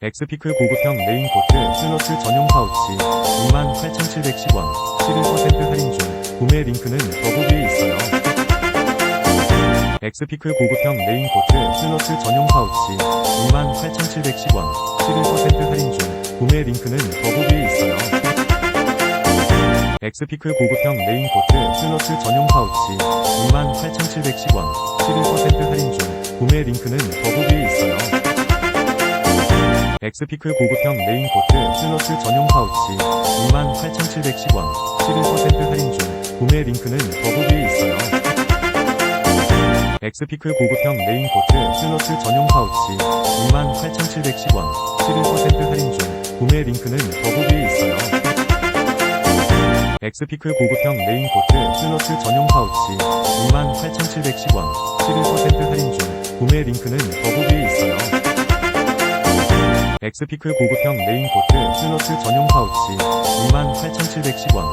엑스피크 고급형 레인 코트 슬러스 전용 파우치 28,710원 11% 할인 중 구매 링크는 더보기에 있어요. 엑스피크 고급형 레인 코트 슬러스 전용 파우치 28,710원 11% 할인 중 구매 링크는 더보기에 있어요. 엑스피크 고급형 레인 코트 슬러스 전용 파우치 28,710원 11% 할인 중 구매 링크는 더보기에 있어요. 엑스피크 고급형 레인코트 슬러스 전용 파우치 28,710원 11% 할인 중 구매 링크는 더보기에 있어요. 엑스피크 고급형 레인코트 슬러스 전용 파우치 28,710원 11% 할인 중 구매 링크는 더보기에 있어요. 엑스피크 고급형 레인코트 슬러스 전용 파우치 28,710원 11% 할인 중 구매 링크는 더보기에 있어요. 엑스피크 고급형 레인코트 슬러스 전용 파우치 28,710원